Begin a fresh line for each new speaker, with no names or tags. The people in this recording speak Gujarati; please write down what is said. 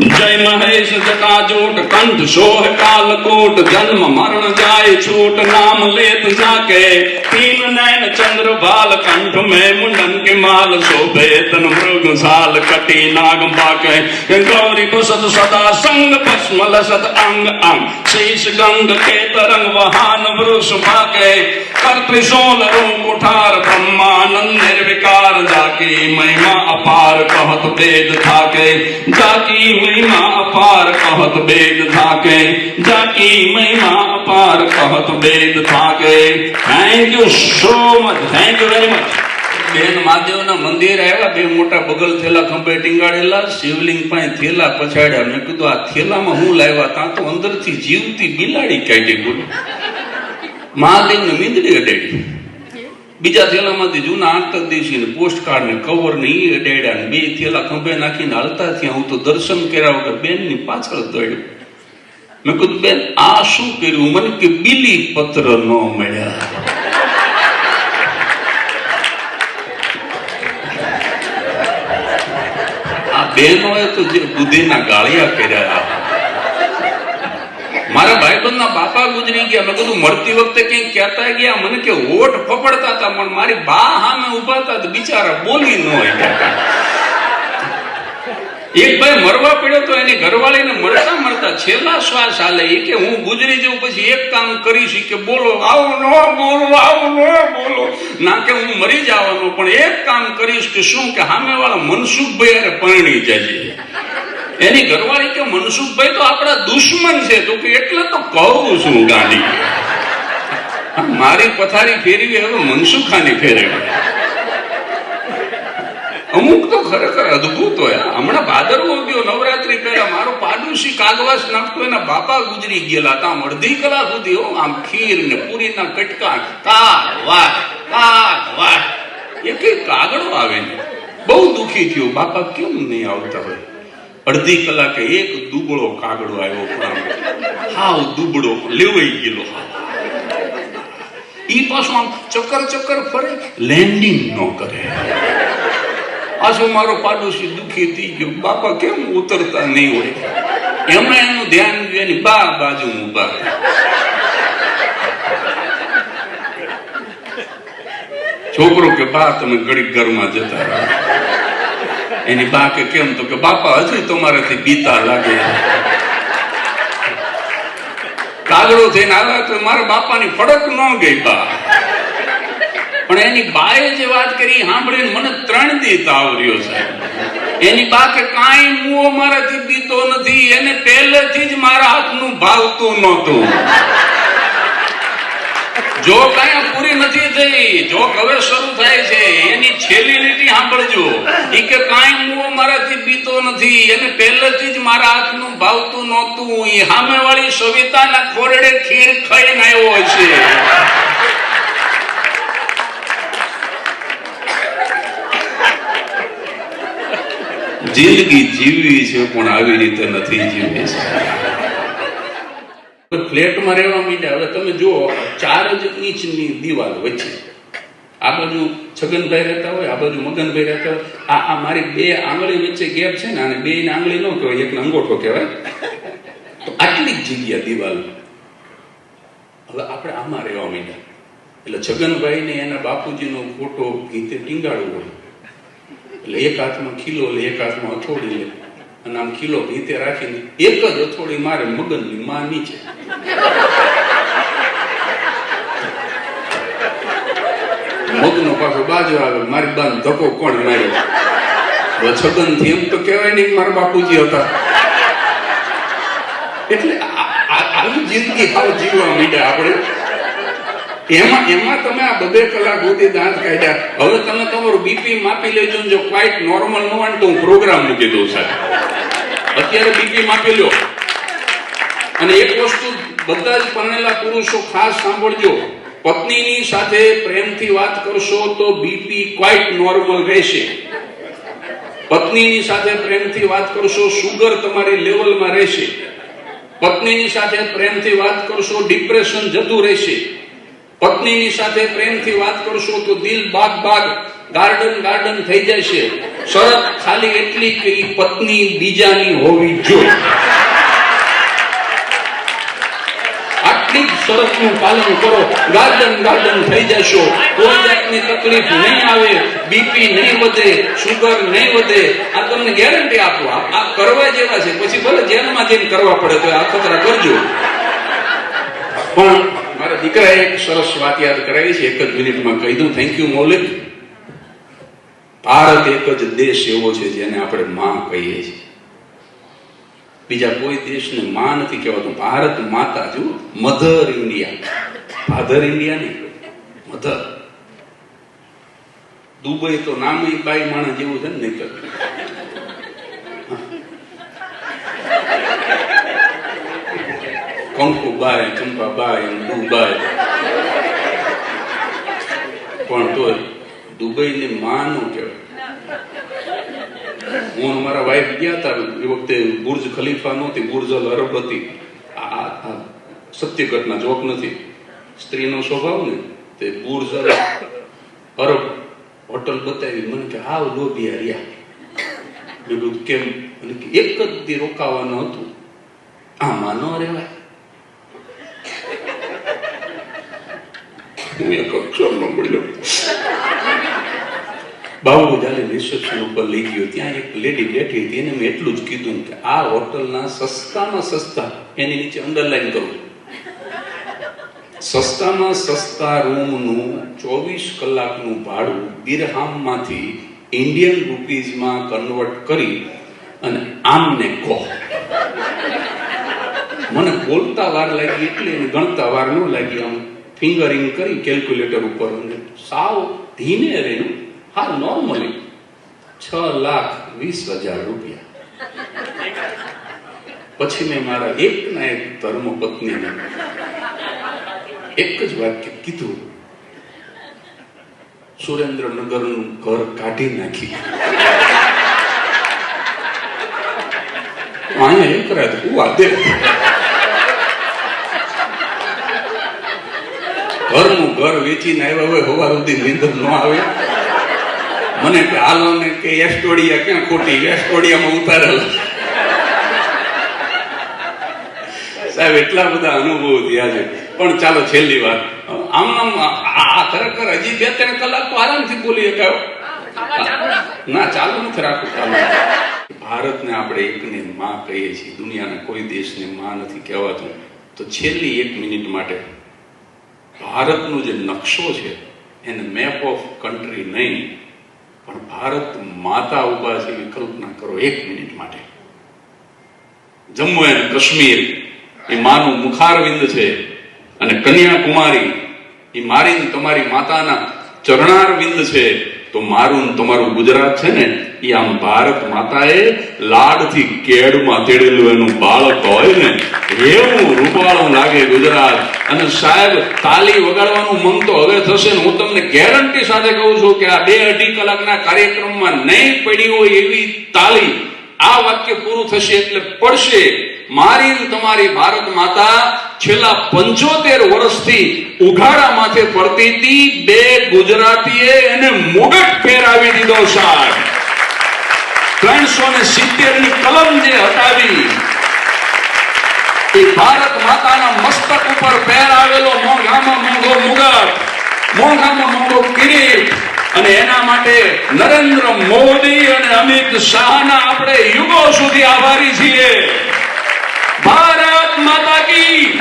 જય મહેશ જટાજોટ કંઠ સોહ કાલકોટ જન્મ મરણ જાય છોટ નામ લેત જાકે नैन चंद्र भाल कंठ में मुंडन के माल शोभे तन मृग साल कटी नाग बाके गौरी कुसत सदा संग भस्म लसत अंग अंग शीश गंग के तरंग वहान वृष बाके कर त्रिशूल रूप कुठार ब्रह्मानंद निर्विकार जाकी महिमा अपार कहत वेद थाके जाकी महिमा अपार कहत वेद थाके जाकी महिमा अपार ભક્તબેન થાકે thank you so much thank you very much બેન મહાદેવના મંદિર આવ્યા બે મોટા બગલ થેલા, ખંભે ટીંગાડેલા, શિવલિંગ પાસે થેલા પછાડ્યા. મેં કીધું, આ થેલામાં હું લાવ્યા? ત્યાં તો અંદરથી જીવતી બિલાડી કાઢી બોલી. મહાદેવને મીંદડી અડાડી. બીજા થેલામાંથી જૂના આંતર દિવસી પોસ્ટ કાર્ડ ને કવર ને એ અડાડ્યા બે થેલા ખંભે નાખીને હાલતા થયા. હું તો દર્શન કર્યા વગર બેનની પાછળ દોડ્યો. મેં કીધું બેન, આ શું કર્યું? મને કે બીલી પત્ર ન મળ્યા. આ બહેનોએ તો જે બુદ્ધિના ગાળિયા કર્યા. મારા ભાઈબંધના બાપા ગુજરી ગયા. મેં કીધું, મળતી વખતે કઈ કહેતા ગયા? મને કે હોઠ ફફડતા હતા, પણ મારી બા સામે ઊભા હતા બિચારા બોલી ન શક્યા. એક ભાઈ મરવા પડ્યો તો એની ઘરવાળીને મળતા મળતા છેલ્લા શ્વાસ હાલે. એ કે હું ગુજરી જઉં પછી એક કામ કરીશ. કે બોલો, આવું ન બોલો, આવું ન બોલો. ના કે હું મરી જવાનો, પણ એક કામ કરીશ કે શું કે સામે વાળા મનસુખભાઈ અરે પરણી જજે. એની ઘરવાળી કે મનસુખભાઈ તો આપણા દુશ્મન છે. તો કે એટલે તો કહું છું ગાંડી. મારી પથારી ફેરવી હવે મનસુખાની ફેરવી. અમુક તો ખરેખર અદભુત હોય. હમણાં ભાદરવો ગયો નવરાત્રી પહેલા મારો પાડોશી કાગવાસ નાખતો, એના બાપા ગુજરી ગયેલા. આમ અડધી કલાક સુધી હો, આમ ખીર ને પૂરીના કટકા, કાગ, વાટ કાગ, વાટ. એક કાગડો આવે ને, બહુ દુખી થયો. બાપા કેમ નહીં આવતા હોય? અડધી કલાકે એક દુબળો કાગડો આવ્યો હાવ દુબળો, લેવાઈ ગયેલો ઈ પાછો આમ ચક્કર ચક્કર ફરે લેન્ડિંગ ન કરે. પાછો મારો પાડોશી દુખી થઈ ગયો. બાપા કેમ ઉતરતા નહીં હોય? એમણે એનું ધ્યાન એની બા બાજુ ઊભા છોકરો કે, બા, તમે ઘડીક ઘરમાં જતા રહો. એની બા કે, કેમ? તો કે, બાપા, હજી તમારાથી બીતા લાગે કાગડો થઈને આવ્યા તો મારા બાપાની ફડક ન ગઈ, બા. એની બાએ જે વાત કરી સાંભળીને મને ત્રણ દી તાવ સાહેબ એની બા કાંઈ મુઓ મારાથી બીતો નથી, એને પહેલેથી જ મારા હાથનું ભાવતું નહોતું. જો કાંઈ પૂરી નથી થઈ, જો હવે શરૂ થાય છે, એની છેલ્લી લીટી સાંભળજો. એ કે કાંઈ મુઓ મારાથી બીતો નથી, એને પહેલેથી જ મારા હાથનું ભાવતું નહોતું. એ સામેવાળી સવિતાના ખોરડે ખીર ખાઈને આવ્યો છે. જિંદગી જીવવી છે, પણ આવી રીતે નથી જીવવી છે. ફ્લેટમાં રહેવા માંડ્યા, હવે તમે જુઓ, ચાર જ ઇંચની દિવાલ વચ્ચે. આ બાજુ છગનભાઈ રહેતા હોય, આ બાજુ મગનભાઈ રહેતા હોય. આ આ મારી બે આંગળી વચ્ચે ગેપ છે ને અને બે આંગળી ન કહેવાય, એકને અંગોઠો કહેવાય. તો આટલી જ જગ્યા દિવાલ. હવે આપણે આમાં રહેવા માંડ્યા. એટલે છગનભાઈ ને એના બાપુજીનો ફોટો ગીતે ટીંગાડવો હોય. એટલે એક હાથમાં ખીલો લે, એક હાથમાં અથોડી લે. અને આમ ખીલો ભીતે રાખીને એક જ અથોડી મારે મગનની માં નીચે. મગનો પાછો બાજુ આવે, મારી બાન ધક્કો કોણ માર્યો? છગનથી એમ તો કહેવાય નહીં મારા બાપુજી હતા. એટલે આવી જિંદગી હાવ જીવવા માંડ્યા આપણે. એમાં એમાં તમે આ બબે કલાક સુધી દાંત કાઢ્યા. હવે તમે તમારું બીપી માપી લેજો જો ક્વાઇટ નોર્મલ ન હોય તો હું પ્રોગ્રામ મૂકી દઉં સાહેબ. અત્યારે બીપી માપી લો અને એક વસ્તુ બધા જ પરણેલા પુરુષો ખાસ સાંભળજો. પત્નીની સાથે પ્રેમથી વાત કરશો તો બીપી ક્વાઇટ નોર્મલ રહેશે. પત્નીની સાથે પ્રેમથી વાત કરશો સુગર તમારી લેવલમાં રહેશે. પત્નીની સાથે પ્રેમથી વાત કરશો ડિપ્રેશન જતું રહેશે. પત્નીની સાથે પ્રેમથી વાત કરશો તો દિલ બાગ બાગ, ગાર્ડન ગાર્ડન થઈ જશે. શરત ખાલી એટલી કે પત્ની બીજાની હોવી જોઈએ. આટલી જ શરતનું પાલન કરો, ગાર્ડન ગાર્ડન થઈ જશો. કોઈ જાતની તકલીફ નહીં આવે, બીપી નહીં વધે, સુગર નહીં વધે. આ તમને ગેરંટી આપો, આ આ કરવા જેવા છે. પછી ભલે જેલમાં જઈને કરવા પડે તો આ ખતરા કરજો. પણ મારા દીકરાએ એક સરસ વાત યાદ કરાવી છે, એક જ મિનિટમાં કહી દઉં. થેન્ક યુ મૌલિક. ભારત એક જ દેશ એવો છે જેને આપણે માં કહીએ છીએ. બીજા કોઈ દેશને માં નથી કહેવાતું. ભારત માતા જો મધર ઇન્ડિયા ફાધર ઇન્ડિયા નહીં. મધર દુબઈ તો નામ બાઈ માણસ જેવું છે ને, નહીં કંકુબાઈ ચંપાબાઈ અને દુબાઈ પણ તો દુબઈને માં નો કહેવાય હું મારા વાઈફ ગયા હતા એ વખતે બુર્જ ખલીફા નહોતી બુર્જ અલ અરબ હતી આ સત્ય ઘટના જોક નથી સ્ત્રીનો સ્વભાવ ને તે બુર્જ અરબ હોટલ બતાવી મને કે હાવ લોભી રહ્યા મેં કીધું કેમ અને એક જ દી રોકાવાનું હતું આ ન રહેવાય હું એક અક્ષર ન મળ્યો. બાબુ જ્યારે રિસેપ્શન ઉપર લઈ ગયો. ત્યાં એક લેડી બેઠી હતી, એને મેં એટલું જ કીધું કે આ હોટલના સસ્તામાં સસ્તા, એની નીચે અંડરલાઈન કરું. સસ્તામાં સસ્તા રૂમનું ચોવીસ કલાકનું ભાડું દિરહામમાંથી ઇન્ડિયન રૂપીઝમાં કન્વર્ટ કરી અને આમને કહો. મને બોલતા વાર લાગી, એટલે ગણતા વાર ન લાગી આમ. ફિંગરિંગ કરી કેલ્ક્યુલેટર ઉપર અને સાવ ધીમે રહ્યું હા નોર્મલી છ લાખ વીસ હજાર રૂપિયા. પછી મેં મારા એક ના એક ધર્મ પત્નીને એક જ વાક્ય કીધું. સુરેન્દ્રનગરનું ઘર કાઢી નાખી અહીંયા એક રાત ઉવા દે ઘરનું ઘર વેચીને આવ્યા હોય, હવાર સુધી નીંદર ન આવે. મને કે હાલો ને કે એસ્ટોડિયા ક્યાં ખોટી? એસ્ટોડિયામાં ઉતારેલા. સાહેબ, એટલા બધા અનુભવો થયા છે. પણ ચાલો છેલ્લી વાત. આમ આમ, આ ખરેખર હજી બે ત્રણ કલાક તો આરામથી બોલી શકાય ના, ચાલુ નથી રાખવું, ચાલુ ભારતને આપણે એકને માં કહીએ છીએ. દુનિયાના કોઈ દેશને માં નથી કહેવાતું. તો છેલ્લી એક મિનિટ માટે ભારતનો જે નકશો છે, એને મેપ ઓફ કન્ટ્રી નહીં, પણ ભારત માતા ઊભા છે એવી કલ્પના કરો એક મિનિટ માટે. જમ્મુ એન્ડ કાશ્મીર, એ માનું મુખારવિંદ છે, અને કન્યાકુમારી, એ મારી તમારી માતાના ચરણારવિંદ છે, તો મારું તમારું ગુજરાત છે ને એ આમ ભારત માતાએ લાડથી કેડમાં તેડેલું એનું બાળક હોય ને એવું રૂપાળું લાગે ગુજરાત. અને સાહેબ, તાલી વગાડવાનું મન તો હવે થશે ને હું તમને ગેરંટી સાથે કહું છું કે આ બે અઢી કલાકના કાર્યક્રમમાં નહીં પડી હોય એવી તાલી. આ વાક્ય પૂરું થશે એટલે પડશે. મારી તમારી ભારત માતા છેલ્લા પંચોતેર વર્ષથી ઉઘાડા માથે ફરતી હતી, બે ગુજરાતીએ એને મુગટ ફેરાવી દીધો સાહેબ. ત્રણસો ને સિત્તેરની કલમ જે હટાવી, એ ભારત માતાના મસ્તક ઉપર પહેરાવેલો મોંઘામાં મોંઘો મુગટ, મોંઘામાં મોંઘો કિરીટ અને એના માટે નરેન્દ્ર મોદી અને અમિત શાહ ના આપણે યુગો સુધી આભારી છીએ. ભારત માતા કી